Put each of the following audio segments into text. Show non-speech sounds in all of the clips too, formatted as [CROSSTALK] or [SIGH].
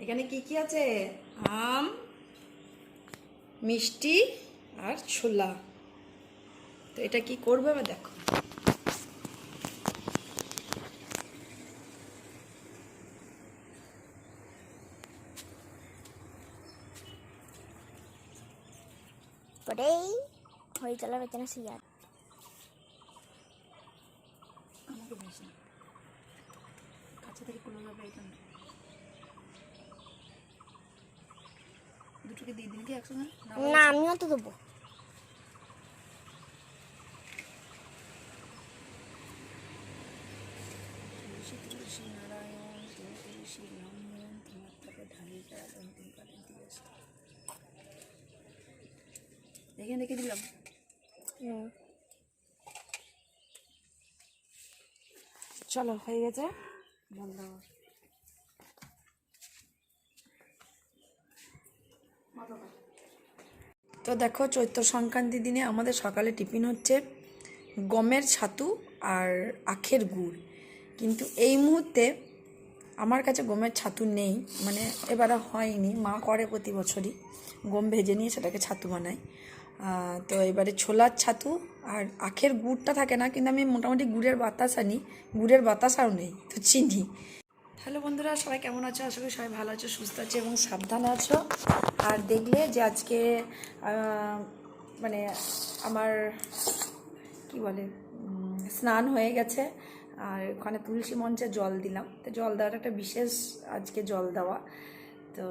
এখানে কি কি আছে? আম, মিষ্টি আর ছোলা। তো এটা কি করবে এবার দেখো। হয়ে বেতনে সিয়ার আমাকে দিস না কাছে থেকে কুলো যাবে এখানে দুটোকে দিয়ে দিন কি একসঙ্গে? না আমিও তো দেবো। এখানে রেখে দিলাম। চলো হয়ে গেছে? জল তো দেখো চৈত্র সংক্রান্তির দিনে আমাদের সকালে টিফিন হচ্ছে গমের ছাতু আর আখের গুড়। কিন্তু এই মুহূর্তে আমার কাছে গমের ছাতু নেই মানে এবারে হয়নি। মা করে প্রতি বছরই, গম ভেজে নিয়ে সেটাকে ছাতু বানায়। তো এবারে ছোলার ছাতু আর আখের গুড়টা থাকে না, কিন্তু আমি মোটামুটি গুড়ের বাতাস আনি গুড়ের বাতাসাও নেই, তো চিনি। হ্যালো বন্ধুরা, সবাই কেমন আছো? করি সবাই ভালো আছো, সুস্থ আছো এবং সাবধানে আছো। আর দেখলে যে আজকে মানে আমার, কি বলে স্নান হয়ে গেছে। আর ওখানে তুলসী মঞ্চে জল দিলাম। তো জল দেওয়ার একটা বিশেষ আজকে জল দেওয়া। তো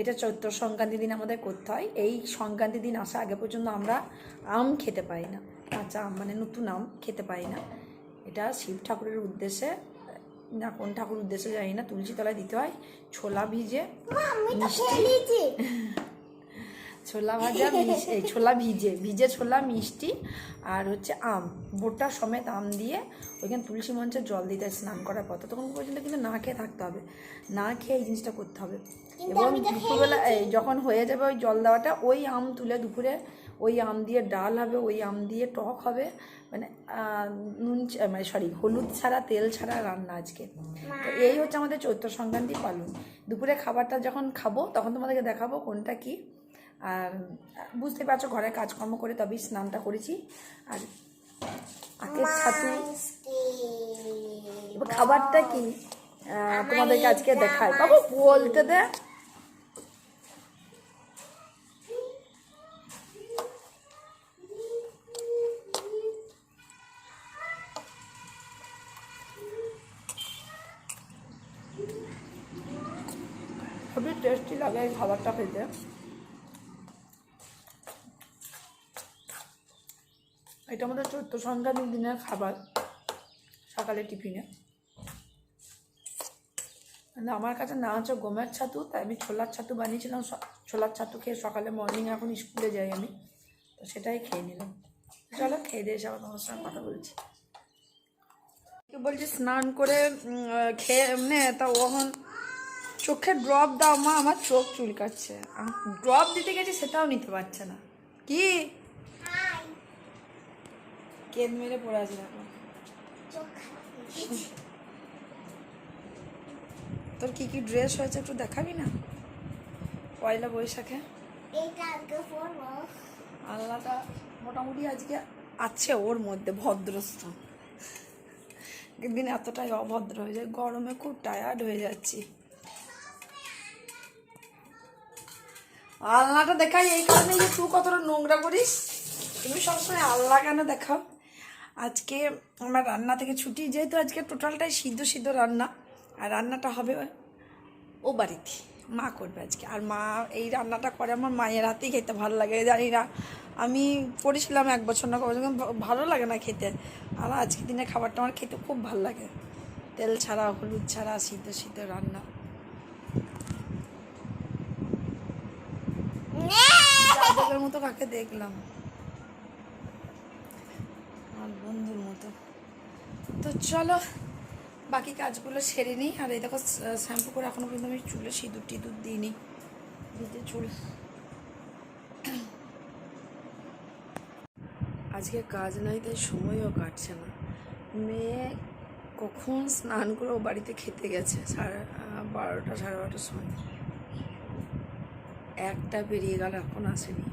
এটা চৈত্র সংক্রান্তি দিন আমাদের করতে হয়। এই সংক্রান্তি দিন আসা আগে পর্যন্ত আমরা আম খেতে পাই না। কাঁচা আম মানে নতুন আম খেতে পাই না। এটা শিব ঠাকুরের উদ্দেশ্যে না কোন ঠাকুর উদ্দেশ্যে জানি না তুলসী তলায় দিতে হয় ছোলা ভিজে মিষ্টি। [LAUGHS] ছোলা ভাজা মিষ্টি এই ছোলা ভিজে ভিজে ছোলা মিষ্টি আর হচ্ছে আম বোটা সমেত আম দিয়ে ওইখানে তুলসী মঞ্চে জল দিতে হয় স্নান করার পর ততক্ষণ পর্যন্ত কিন্তু না খেয়ে থাকতে হবে না খেয়ে এই জিনিসটা করতে হবে। এবং দুপুরবেলা এই যখন হয়ে যাবে ওই জল দেওয়াটা ওই আম তুলে দুপুরে ওই আম দিয়ে ডাল হবে ওই আম দিয়ে টক হবে। মানে নুন মানে সরি হলুদ ছাড়া তেল ছাড়া রান্না আজকে। তো এই হচ্ছে আমাদের চৈত্র সংক্রান্তি পালন। দুপুরে খাবারটা যখন খাব তখন তোমাদেরকে দেখাবো কোনটা কি। আর বুঝতে পারছ ঘরে কাজকর্ম করে তবেই স্নানটা করেছি। আর আখের ছাতু। খাবারটা কি? তোমাদেরকে আজকে দেখায় বাবু বলতে দে খুবই টেস্টি লাগে এই খাবারটা খেতে এটা আমাদের চৈত্র সংক্রান্তির দিনের খাবার সকালে টিফিনে। আমার কাছে না আছে গমের ছাতু, তাই আমি ছোলার ছাতু বানিয়েছিলাম। ছোলার ছাতু খেয়ে সকালে মর্নিং এখন স্কুলে যাই আমি, তো সেটাই খেয়ে নিলাম। চলো, খেয়ে দিয়ে এসে তোমার সঙ্গে কথা বলছি। বলছি, স্নান করে খেয়ে এমনি তা ওখন চোখে ড্রপ দাও মা, আমার চোখ চুলকাচ্ছে। ড্রপ দিতে গেছি, সেটাও নিতে পারছে না। কি? কেদ মেরে পড়ে আছে। দেখো তোর কি কি ড্রেস হয়েছে একটু দেখাবি না? পয়লা বৈশাখে। আল্লাহটা মোটামুটি আজকে আছে ওর মধ্যে ভদ্রস্থ। দিন এতটাই অভদ্র হয়ে যায় গরমে খুব টায়ার্ড হয়ে যাচ্ছি। আলনাটা দেখাই এই কারণে যে তুই কতটা নোংরা করিস। তুমি সবসময় আল্লাহ কেন দেখাও। আজকে আমার রান্না থেকে ছুটি যেহেতু আজকে টোটালটাই সিদ্ধ সিদ্ধ রান্না আর রান্নাটা হবে ও বাড়িতে মা করবে আজকে। আর মা এই রান্নাটা করে আমার মায়ের হাতেই খেতে ভালো লাগে জানি না আমি করেছিলাম এক বছর না কবছর কিন্তু ভালো লাগে না খেতে। আর আজকে দিনে খাবারটা আমার খেতে খুব ভালো লাগে। তেল ছাড়া হলুদ ছাড়া সিদ্ধ সিদ্ধ রান্না। মতো কাকে দেখলাম? আমার বন্ধুর মতো। তো চলো, বাকি কাজগুলো সেরে নিই। আর এই দেখো, শ্যাম্পু করে এখনও পর্যন্ত আমি চুলে সিঁদুর টিঁদুর দিইনি। ভিজে চুল। আজকে কাজ নাই, তাই সময়ও কাটছে না। মেয়ে কখন স্নান করে ও বাড়িতে খেতে গেছে? সাড়ে বারোটা, সাড়ে বারোটার সময়। একটা পেরিয়ে গেল, এখন আসেনি।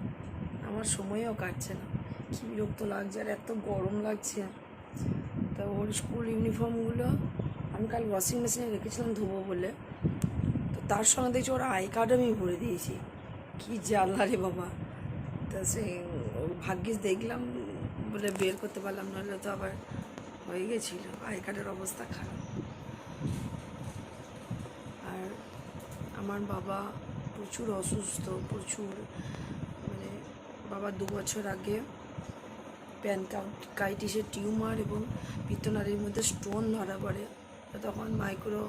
আমার সময়ও কাটছে না। কী বিরক্ত লাগছে আর এত গরম লাগছে। তা ওর স্কুল ইউনিফর্মগুলো আমি কাল ওয়াশিং মেশিনে রেখেছিলাম ধোবো বলে। তো তার সঙ্গে দেখছি ওর আই কার্ড আমি ভরে দিয়েছি। কী জ্বালা রে বাবা। তা সে ভাগ্যিস দেখলাম, বলে বের করতে পারলাম, নাহলে তো আবার হয়ে গেছিল। আই কার্ডের অবস্থা খারাপ। আর আমার বাবা প্রচুর অসুস্থ, প্রচুর মানে বাবা দু বছর আগে প্যানকাইটিসের টিউমার এবং পিত্তনালীর মধ্যে স্টোন ধরা পড়ে। তখন মাইক্রো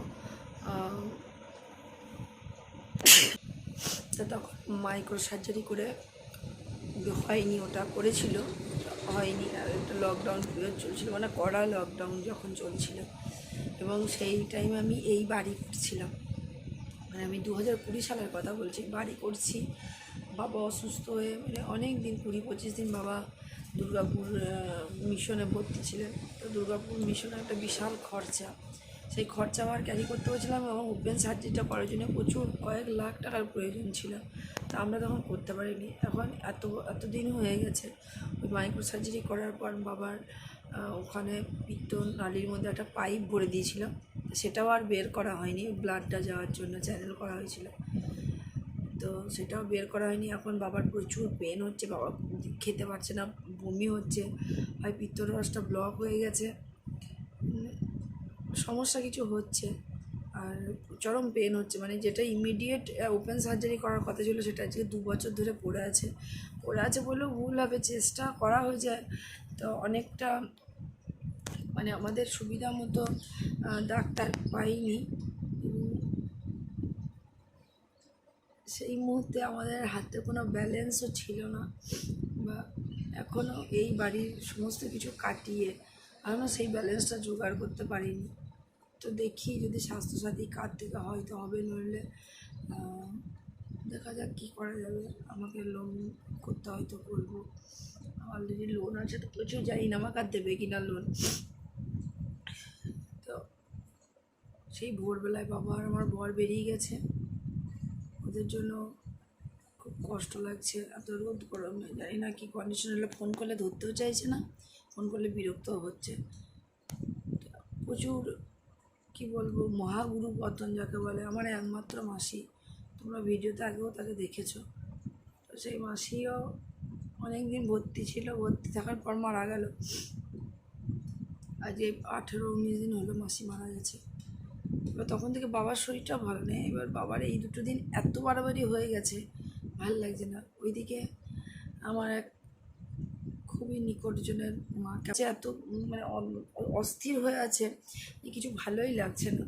তখন মাইক্রো সার্জারি করে হয়নি, ওটা করেছিল, হয়নি একটা লকডাউন পিরিয়ড চলছিল মানে কড়া লকডাউন যখন চলছিল। এবং সেই টাইমে আমি এই বাড়ি করছিলাম মানে আমি দু হাজার কুড়ি সালের কথা বলছি, বাড়ি করছি, বাবা অসুস্থ হয়ে মানে অনেক দিন কুড়ি পঁচিশ দিন বাবা দুর্গাপুর মিশনে ভর্তি ছিলেন। তো দুর্গাপুর মিশনে একটা বিশাল খরচা। সেই খরচা আমার ক্যারি করতে হয়েছিলাম এবং ওপেন সার্জারিটা করার জন্য প্রচুর কয়েক লাখ টাকার প্রয়োজন ছিল। তা আমরা তখন করতে পারিনি। এখন এত এত দিন হয়ে গেছে। ওই মাইক্রো সার্জারি করার পর বাবার ওখানে পিত্ত নালির মধ্যে একটা পাইপ ভরে দিয়েছিলাম। সেটাও আর বের করা হয়নি। ব্লাডটা যাওয়ার জন্য চ্যানেল করা হয়েছিল। তো সেটাও বের করা হয়নি। এখন বাবার প্রচুর পেন হচ্ছে। বাবা খেতে পারছে না। বমি হচ্ছে, হয় পিত্তরসটা ব্লক হয়ে গেছে, সমস্যা কিছু হচ্ছে, আর চরম পেন হচ্ছে মানে যেটা ইমিডিয়েট ওপেন সার্জারি করার কথা ছিল সেটা আজকে দু বছর ধরে পড়ে আছে। পড়ে আছে বলেও ভুল হবে, চেষ্টা করা হয়ে যায়, তো অনেকটা মানে আমাদের সুবিধা মতো ডাক্তার পাইনি। সেই মুহূর্তে আমাদের হাতে কোনো ব্যালেন্সও ছিল না, বা এখনও এই বাড়ির সমস্ত কিছু কাটিয়ে এখনও সেই ব্যালেন্সটা জোগাড় করতে পারিনি। তো দেখি যদি স্বাস্থ্যসাথী কার্ড থেকে হয়তো হবে, নইলে দেখা যাক কী করা যাবে। আমাকে লোন করতে হয়তো করব অলরেডি লোন আছে তো প্রচুর জানি না, আমাকে আর দেবে কিনা লোন তো সেই ভোরবেলায় বাবা আর আমার বর বেরিয়ে গেছে। ওদের জন্য কষ্ট লাগছে, এত রোদ গরমে, জানি না কি কন্ডিশন হলে ফোন করলে ধরতেও চাইছে না ফোন করলে বিরক্তও হচ্ছে। প্রচুর কি বলব, মহাগুরু পতন যাকে বলে, আমার একমাত্র মাসি, তোমরা ভিডিওতে আগেও তাকে দেখেছ। তো সেই মাসিও অনেক দিন ভর্তি ছিল, ভর্তি থাকার পর মারা গেল। আজ এই আঠেরো, উনিশ দিন হলো মাসি মারা গেছে। এবার তখন থেকে বাবার শরীরটা ভালো নেই, এবার বাবার এই দুটো দিন এত বাড়াবাড়ি হয়ে গেছে ভালো লাগছে না। ওইদিকে আমার এক খুবই নিকটজনের মা কাছে এত মানে অস্থির হয়ে আছে কিছু ভালোই লাগছে না।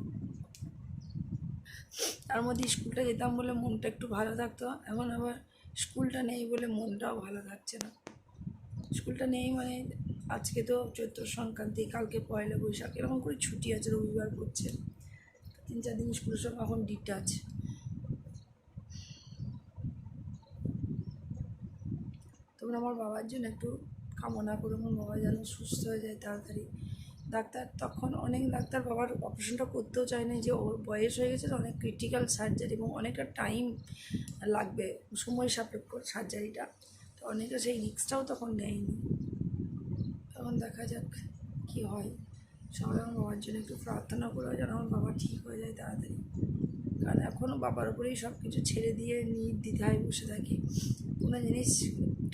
তার মধ্যে স্কুলটা যেতাম বলে মনটা একটু ভালো থাকতো, এখন আবার স্কুলটা নেই বলে মনটাও ভালো থাকছে না। স্কুলটা নেই মানে আজকে তো চৈত্র সংক্রান্তি, কালকে পয়লা বৈশাখ, এরকম করে ছুটি আছে, রবিবার পড়ছে তিন চার দিন স্কুলের সঙ্গে এখন ডিটাচ তোমরা আমার বাবার জন্য একটু কামনা করে আমার বাবা যেন সুস্থ হয়ে যায় তাড়াতাড়ি। ডাক্তার তখন অনেক ডাক্তার বাবার অপারেশনটা করতেও চায় না যে ওর বয়স হয়ে গেছে তো অনেক ক্রিটিক্যাল সার্জারি এবং অনেকটা টাইম লাগবে সময় সাপেক্ষ সার্জারিটা তো অনেকে সেই রিস্কটাও তখন নেয়নি। তখন দেখা যাক কী হয়। সবাই আমার বাবার জন্য একটু প্রার্থনা করো যেন আমার বাবা ঠিক হয়ে যায় তাড়াতাড়ি। কারণ এখনও বাবার উপরেই সব কিছু ছেড়ে দিয়ে নির্দ্বিধায় বসে থাকি। কোনো জিনিস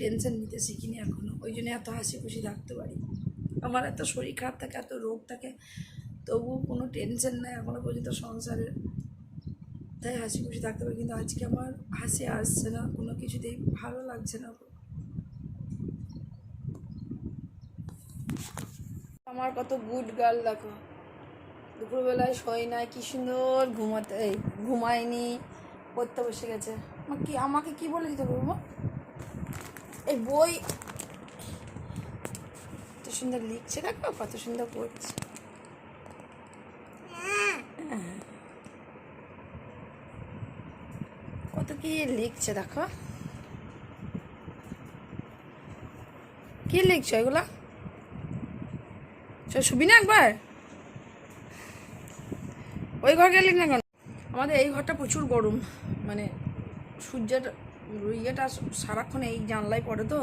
টেনশন নিতে শিখিনি এখনও ওই জন্য এত হাসি খুশি থাকতে পারি। আমার এত শরীর খারাপ থাকে, এত রোগ থাকে, তবুও কোনো টেনশন নেই এখনও পর্যন্ত সংসারে। তাই হাসি খুশি থাকতে পারি, কিন্তু আজকে আমার হাসি আসছে না, কোনো কিছুতেই ভালো লাগছে না। আমার কত গুড গার্ল দেখো। দুপুরবেলায় শোয় নাই, কি সুন্দর ঘুমাতে ঘুমায়নি, পড়তে বসে গেছে। কি আমাকে কি বলে দিতে বলব? এই বই। কত সুন্দর লিখছে, দেখো কত সুন্দর পড়ছে হ্যাঁ। কত কি লিখছে, দেখো। কি লিখছো চ- শুবি না একবার? ওই ঘর গেলি না কেন? আমাদের এই ঘরটা প্রচুর গরম মানে সূর্যের ইয়েটা সারাক্ষণ এই জানলায় পড়ে তো।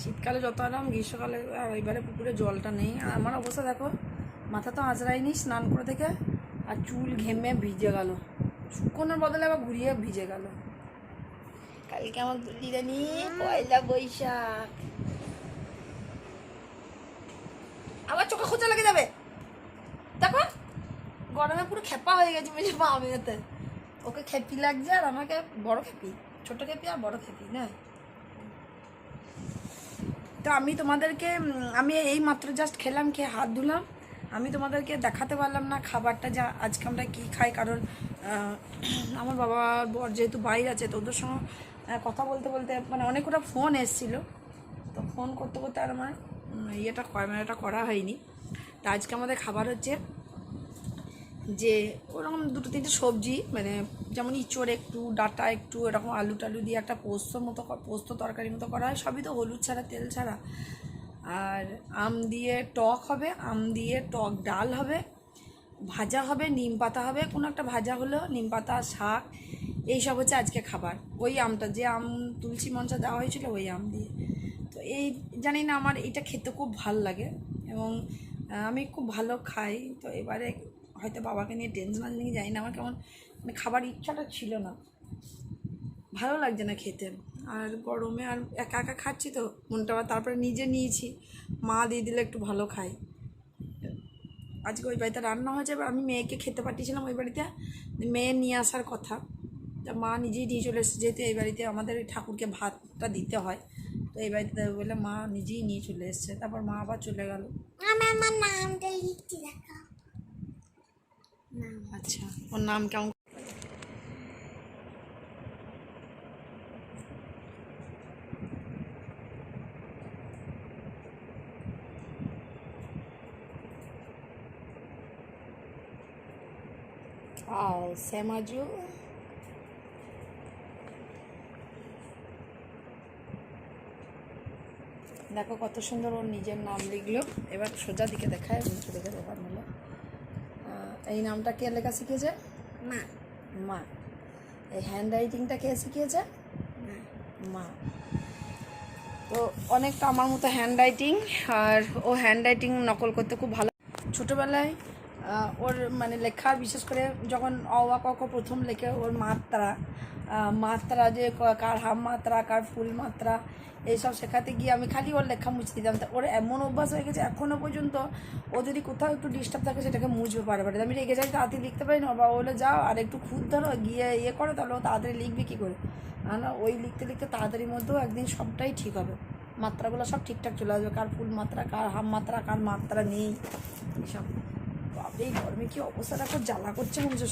শীতকালে যত আরাম, গ্রীষ্মকালে এবারে পুকুরে জলটা নেই। আর আমার অবস্থা দেখো, মাথা তো আঁচড়াইনি স্নান করে থেকে, আর চুল ঘেমে ভিজে গেল। শুকনোর বদলে আবার ঘুরিয়ে ভিজে গেল। কালকে আমার বিরিয়ানি পয়লা বৈশাখ। আবার চোখে খোঁচা লেগে যাবে। দেখো, গরমে পুরো খেপা হয়ে গেছে বুঝলি মা আমি ওকে খেপি লাগছে আর আমাকে বড় খেপি ছোট খেপি আর বড় খেপি, না? তো আমি তোমাদেরকে আমি এই মাত্র জাস্ট খেলাম, খেয়ে হাত ধুলাম। আমি তোমাদেরকে দেখাতে পারলাম না খাবারটা যা, আজকে আমরা কী খাই, কারণ আমার বাবা বর যেহেতু বাইরে আছে, তো ওদের সঙ্গে কথা বলতে বলতে মানে অনেক ওটা ফোন এসেছিল। তো ফোন করতে করতে আর আমার ইয়েটা ক্যামেরাটা করা হয়নি। তো আজকে আমাদের খাবার হচ্ছে যে ওরকম দুটো তিনটে সবজি মানে যেমন ইঁচড় একটু, ডাটা একটু, এরকম আলু টালু দিয়ে একটা পোস্ত মতো পোস্ত তরকারি মতো করা হয়। সবই তো হলুদ ছাড়া, তেল ছাড়া। আর আম দিয়ে টক হবে, আম দিয়ে টক ডাল হবে, ভাজা হবে, নিম পাতা হবে। কোনো একটা ভাজা হলো, নিম পাতা, শাক, এইসব হচ্ছে আজকে খাবার। ওই আমটা, যে আম তুলসী মঞ্চা দেওয়া হয়েছিল ওই আম দিয়ে। তো এই, জানি না আমার এটা খেতে খুব ভালো লাগে এবং আমি খুব ভালো খাই। তো এবারে হয়তো বাবাকে নিয়ে টেনশন আছে নাকি জানি না আমার কেমন মানে খাবার ইচ্ছাটা ছিল না। ভালো লাগছে না খেতে। আর গরমে আর একা একা খাচ্ছি তো মনটা আবার তারপরে নিজে নিয়েছি। মা দিয়ে দিলে একটু ভালো খাই আজকে ওই বাড়িতে রান্না হয়েছে এবার আমি মেয়েকে খেতে পাঠিয়েছিলাম ওই বাড়িতে। মেয়ে নিয়ে আসার কথা। তা মা নিজেই নিয়ে চলে এসেছে যেহেতু এই বাড়িতে আমাদের ঠাকুরকে ভাতটা দিতে হয়। তো এই বাড়িতে দেবে বলে মা নিজেই নিয়ে চলে এসেছে। তারপর মা আবার চলে গেল। আমার নামটা লিখছি আচ্ছা ওর নাম কেমন Semaju. দেখো কত সুন্দর ওর নিজের নাম লিখলো। এবার সোজা দিকে দেখায় নিচে দিকে দেখানো হলো এই নামটা কে লেখা শিখিয়েছে? মা। মা। এই হ্যান্ড রাইটিংটা কে শিখিয়েছে? মা। মা। তো অনেকটা আমার মতো হ্যান্ড রাইটিং আর ও হ্যান্ড রাইটিং নকল করতে খুব ভালো। ছোটোবেলায় ওর মানে লেখার বিশেষ করে যখন অ আ ক প্রথম লেখে ওর মাত্রা মাত্রা যে কার হাম মাত্রা, কার ফুল মাত্রা, এইসব শেখাতে গিয়ে আমি খালি ওর লেখা মুছে দিতাম। তা ওর এমন অভ্যাস হয়ে গেছে এখনও পর্যন্ত ও যদি কোথাও একটু ডিস্টার্ব থাকে সেটাকে মুছবে পারে পারে আমি রেগে যাই, তাড়াতাড়ি লিখতে পারি না বা বলে, যাও, আর একটু খুদ ধরো, গিয়ে ইয়ে করো, তাহলে ও তাড়াতাড়ি লিখবে কী করে? না, ওই লিখতে লিখতে তাড়াতাড়ির মধ্যেও একদিন সবটাই ঠিক হবে। মাত্রাগুলো সব ঠিকঠাক চলে আসবে, কার ফুল মাত্রা, কার হাম মাত্রা, কার মাত্রা নেই এসব বাপরে এই গরমে কি অবস্থাটা খুব জ্বালা করছে মনে হচ্ছে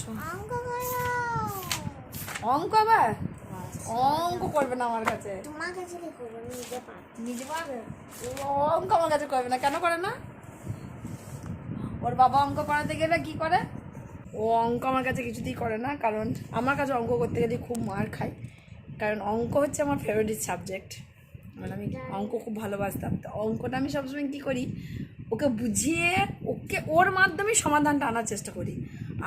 অঙ্ক আবার? অঙ্ক করবে না আমার কাছে। তোমার কাছে নিজে পারবে। ও অঙ্ক আমার কাছে করবে না। কেন করে না? ওর বাবা অঙ্ক করাতে গেলে কি করে? ও অঙ্ক আমার কাছে কিছুতেই করে না কারণ আমার কাছে অঙ্ক করতে গেলে খুব মার খাই কারণ অঙ্ক হচ্ছে আমার ফেভারিট সাবজেক্ট মানে আমি অঙ্ক খুব ভালোবাসতাম। তো অঙ্কটা আমি সবসময় কী করি? ওকে বুঝিয়ে ওকে ওর মাধ্যমে সমাধানটা আনার চেষ্টা করি।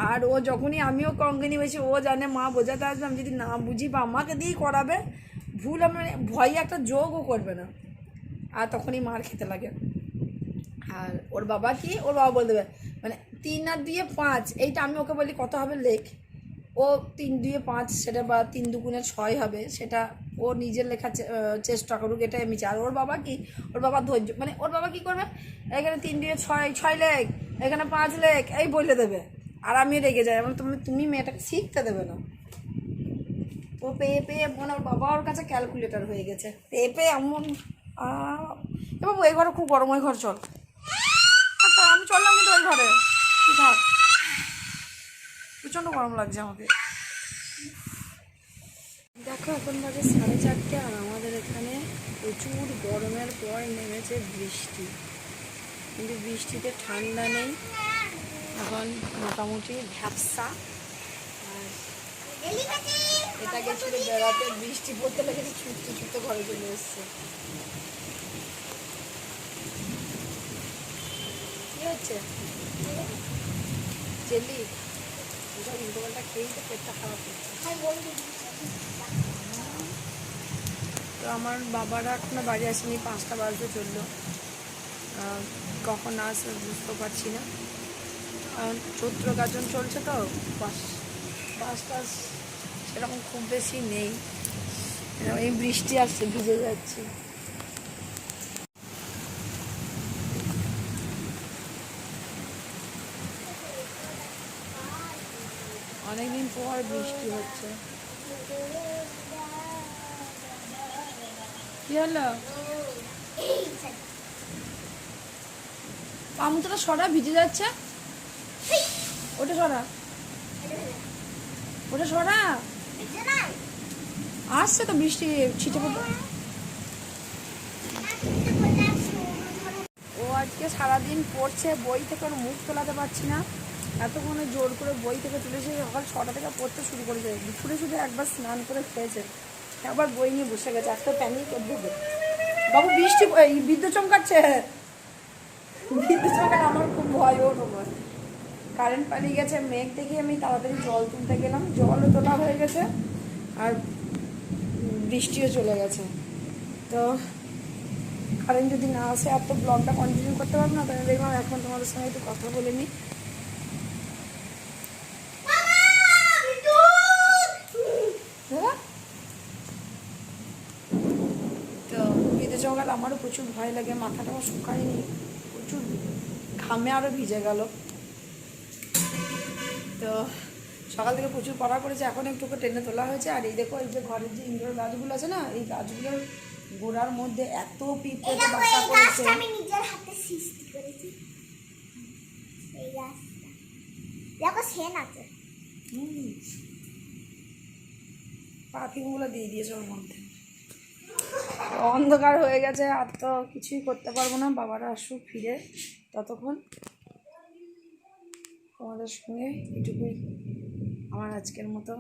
আর ও যখনই আমিও অঙ্কে বসি ও জানে, মা বোঝাতে আসবে, আমি যদি না বুঝি বা আমাকে দিয়েই করাবে, ভুল আমার ভয়ে একটা যোগও করবে না। আর তখনই মার খেতে লাগে। আর ওর বাবা কি? ওর বাবা বলে দেবে মানে তিন আর দুয়ে পাঁচ, এইটা আমি ওকে বলি কত হবে লেখ। ও তিন দুয়ে পাঁচ, সেটা বা তিন দুগুণে ছয় হবে, সেটা ও নিজের লেখার চেষ্টা করুক এটা আমি চাই। ওর বাবা কি? ওর বাবা ধৈর্য মানে ওর বাবা কি করবে? এখানে তিন দুয়ে ছয় ছয় লেখ এখানে পাঁচ লেখ এই বলে দেবে। আর আমি রেগে যাই। এমন তুমি তুমি মেয়েটাকে শিখতে দেবে না। ও পেয়ে পেয়ে মনে ওর বাবা ওর কাছে ক্যালকুলেটর হয়ে গেছে। পেয়ে পেয়ে এমন আহ, এ বাবু এই ঘরে খুব গরম ওই ঘর চল। আচ্ছা আমি চললাম কিন্তু ওই ঘরে। তুই থাক। প্রচণ্ড গরম লাগছে আমাকে। দেখো এখন বাজে সাড়ে চারটে আর আমাদের এখানে প্রচুর গরমের পর নেমেছে বৃষ্টি। কিন্তু বৃষ্টিতে ঠান্ডা নেই। এখন মোটামুটি ভ্যাপসা আর এটা গেছিল বেড়াতে, বৃষ্টি পড়তে লেগেছে, ছুটতে ছুটতে ঘরে চলে এসছে। কি হচ্ছে? জেলি খেয়েই তো পেটটা খারাপ হচ্ছে। তো আমার বাবারা এখনও বাড়ি আসেনি, পাঁচটা বাজতে চলল। কখন আসবে বুঝতে পারছি না। চৈত্র গাজন চলছে তো, বাস বাস টাস সেরকম খুব বেশি নেই। এই বৃষ্টি আসছে, ভিজে যাচ্ছি। অনেকদিন পর বৃষ্টি হচ্ছে। কি হলো সরা ভিজে যাচ্ছে? ওটা সরা। ওটা সরা। আসছে তো বৃষ্টি, ছিটে পড়ে। ও আজকে সারাদিন পড়ছে, বই থেকে ওর মুখ তোলাতে পারছি না। এতক্ষণে জোর করে বই থেকে তুলেছে, সকাল ছটা থেকে পড়তে শুরু করেছে। দুপুরে শুধু একবার স্নান করে খেয়েছে। আবার বই নিয়ে বসে গেছে একটা প্যানিক দেবে বাবু, বৃষ্টি বিদ্যুৎ চমকাচ্ছে? বিদ্যুৎ চমকালে আমার খুব ভয় ওর কারেন্ট পালিয়ে গেছে, মেঘ দেখে আমি তাড়াতাড়ি জল তুলতে গেলাম। জলও তোলা হয়ে গেছে, আর বৃষ্টিও চলে গেছে। তো কারেন্ট যদি না আসে, আর তো ব্লগটা কন্টিনিউ করতে পারব না, তাহলে দেখলাম এখন তোমাদের সঙ্গে একটু কথা বলে নিই দাদা? তো বিদ্যুৎ চমকালে আমারও প্রচুর ভয় লাগে মাথাটাও শুকায়নি প্রচুর ঘামে আরও ভিজে গেল। তো সকাল থেকে প্রচুর পড়া করেছে এখন একটু টেনে তোলা হয়েছে। আর এই দেখো এই যে ঘরের যে ইনডোর গাছগুলো আছে না এই গাছগুলোর গোড়ার মধ্যে এত পিঁপড়ে বাসা করেছে আমি নিজের হাতে সৃষ্টি করেছি। এই গাছটা। দেখো সেন আছে। হুম। পাখিগুলো দিয়ে দিয়েছে ওর মধ্যে। অন্ধকার হয়ে গেছে, আর তো কিছুই করতে পারব না। বাবারা আসুক ফিরে ততক্ষণ। তোমাদের সঙ্গে এটুকুই আমার আজকের মতো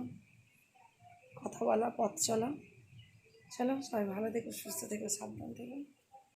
কথা বলা, পথ চলা। চলো, সবাই ভালো থেকো, সুস্থ থেকো, সাবধান থেকো।